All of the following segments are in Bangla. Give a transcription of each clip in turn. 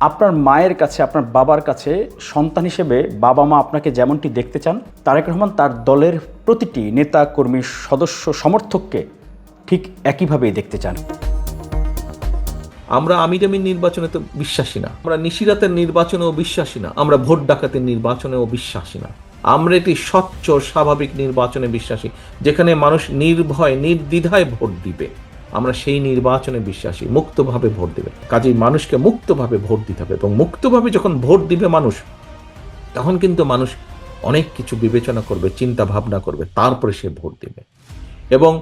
আপনার মায়ের কাছে, আপনার বাবার কাছে সন্তান হিসেবে বাবা মা আপনাকে যেমনটি দেখতে চান, তারেক রহমান তার দলের প্রতিটি নেতা, কর্মী, সদস্য, সমর্থককে ঠিক একইভাবেই দেখতে চান। আমরা আমিরামির নির্বাচনে তো বিশ্বাসী না। আমরা নিশিরাতের নির্বাচনেও বিশ্বাসী না। আমরা ভোট ডাকাতের নির্বাচনেও বিশ্বাসী না। আমরা একটি স্বচ্ছ, স্বাভাবিক নির্বাচনে বিশ্বাসী, যেখানে মানুষ নির্ভয়, নির্দ্বিধায় ভোট দিবে। আমরা সেই নির্বাচনে বিশ্বাসী, মুক্তভাবে ভোট দেবে। কাজেই মানুষকে মুক্তভাবে ভোট দিতে হবে এবং মুক্তভাবে যখন ভোট দিবে মানুষ, তখন কিন্তু মানুষ অনেক কিছু বিবেচনা করবে চিন্তা ভাবনা করবে, তারপরে সে ভোট দেবে। এবং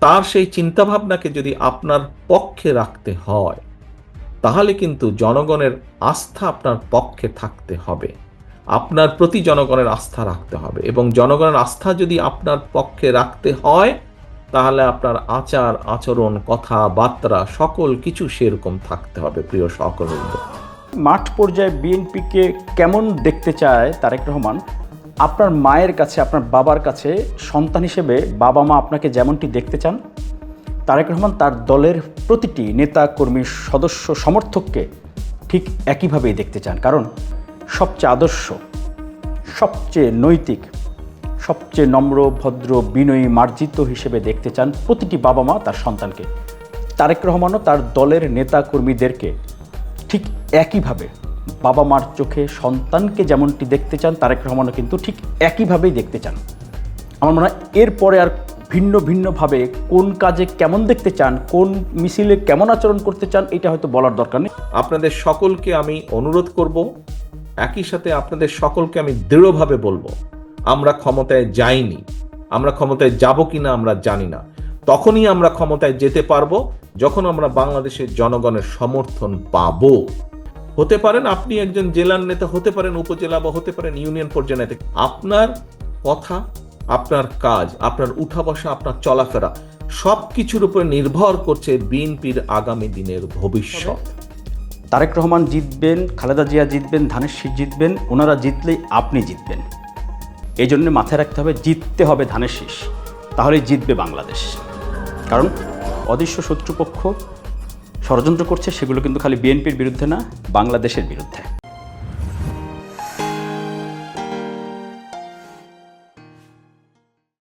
তার সেই চিন্তা ভাবনাকে যদি আপনার পক্ষে রাখতে হয়, তাহলে কিন্তু জনগণের আস্থা আপনার পক্ষে থাকতে হবে। আপনার প্রতি জনগণের আস্থা রাখতে হবে এবং জনগণের আস্থা যদি আপনার পক্ষে রাখতে হয় তাহলে আপনার আচার, আচরণ, কথাবার্তা, সকল কিছু সেরকম থাকতে হবে, প্রিয় সকলবৃন্দ মাঠ পর্যায়ে বিএনপিকে কেমন দেখতে চায় তারেক রহমান? আপনার মায়ের কাছে, আপনার বাবার কাছে সন্তান হিসেবে বাবা মা আপনাকে যেমনটি দেখতে চান, তারেক রহমান তার দলের প্রতিটি নেতা, কর্মী, সদস্য, সমর্থককে ঠিক একইভাবেই দেখতে চান। কারণ সবচেয়ে আদর্শ, সবচেয়ে নৈতিক সবচেয়ে নম্র, ভদ্র, বিনয়ী, মার্জিত হিসেবে দেখতে চান প্রতিটি বাবা মা তার সন্তানকে। তারেক রহমানও তার দলের নেতা কর্মীদেরকে ঠিক একইভাবে বাবা মার চোখে সন্তানকে যেমনটি দেখতে চান, তারেক রহমানও কিন্তু ঠিক একইভাবেই দেখতে চান। আমার মনে হয় এরপরে আর ভিন্ন ভিন্নভাবে কোন কাজে কেমন দেখতে চান, কোন মিছিলে কেমন আচরণ করতে চান, এটা হয়তো বলার দরকার নেই। আপনাদের সকলকে আমি অনুরোধ করব, একই সাথে আপনাদের সকলকে আমি দৃঢ়ভাবে বলব আমরা ক্ষমতায় যাইনি, আমরা ক্ষমতায় যাব কিনা আমরা জানি না। তখনই আমরা ক্ষমতায় যেতে পারব যখন আমরা বাংলাদেশের জনগণের সমর্থন পাবো। হতে পারেন আপনি একজন জেলার নেতা, হতে পারেন উপজেলা বা হতে পারেন ইউনিয়ন পর্যায়ে নেতা। আপনার কথা, আপনার কাজ, আপনার উঠা বসা, আপনার চলাফেরা সব কিছুর উপর নির্ভর করছে বিএনপির আগামী দিনের ভবিষ্যৎ। তারেক রহমান জিতবেন, খালেদা জিয়া জিতবেন, ধানের শীষ জিতবেন, ওনারা জিতলেই আপনি জিতবেন। এই জন্য মাথায় রাখতে হবে, জিততে হবে ধানের শীষ। তাহলেই জিতবে বাংলাদেশ। কারণ অদৃশ্য শত্রুপক্ষ ষড়যন্ত্র করছে, সেগুলো কিন্তু খালি বিএনপির বিরুদ্ধে না, বাংলাদেশের বিরুদ্ধে।